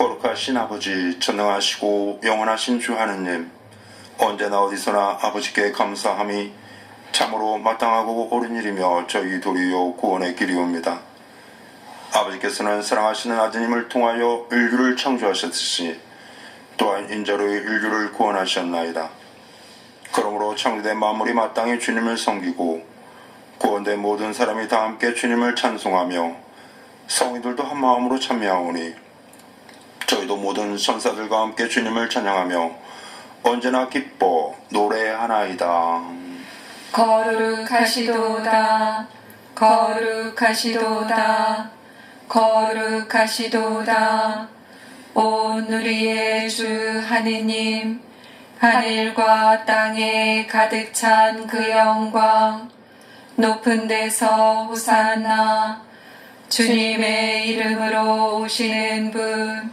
거룩하신 아버지, 전능하시고 영원하신 주 하느님, 언제나 어디서나 아버지께 감사함이 참으로 마땅하고 옳은 일이며 저희 도리요 구원의 길이옵니다. 아버지께서는 사랑하시는 아드님을 통하여 인류를 창조하셨듯이 또한 인자로 인류를 구원하셨나이다. 그러므로 창조된 만물이 마땅히 주님을 섬기고 구원된 모든 사람이 다 함께 주님을 찬송하며 성인들도 한 마음으로 참여하오니 저희도 모든 선사들과 함께 주님을 찬양하며 언제나 기뻐 노래하나이다. 거룩하시도다. 거룩하시도다. 거룩하시도다. 온 우리의 주 하느님 하늘과 땅에 가득 찬 그 영광 높은 데서 호산나 주님의 이름으로 오시는 분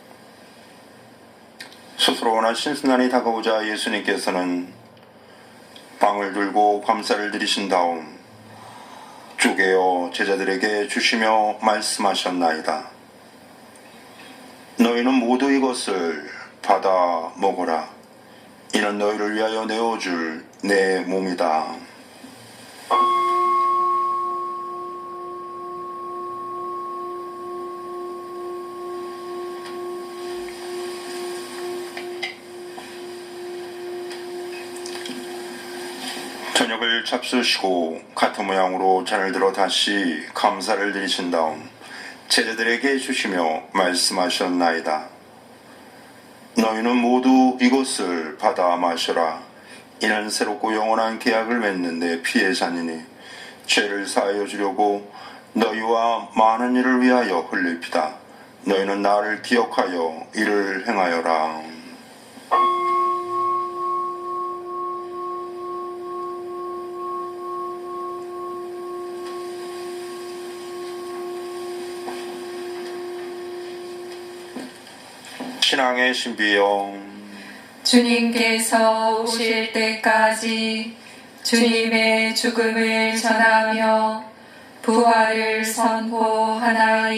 스스로 원한 신순환이 다가오자 예수님께서는 빵을 들고 감사를 드리신 다음 쪼개어 제자들에게 주시며 말씀하셨나이다. 너희는 모두 이것을 받아 먹어라. 이는 너희를 위하여 내어줄 내 몸이다. 저녁을 잡수시고 같은 모양으로 잔을 들어 다시 감사를 드리신 다음 제자들에게 주시며 말씀하셨나이다. 너희는 모두 이것을 받아 마셔라. 이는 새롭고 영원한 계약을 맺는 내 잔이니 죄를 사하여 주려고 너희와 많은 일을 위하여 흘릴 피다. 너희는 나를 기억하여 이를 행하여라. 신앙의 신비요 주님께서 오실 때까지 주님의 죽음을 전하며 부활을 선포하나이다.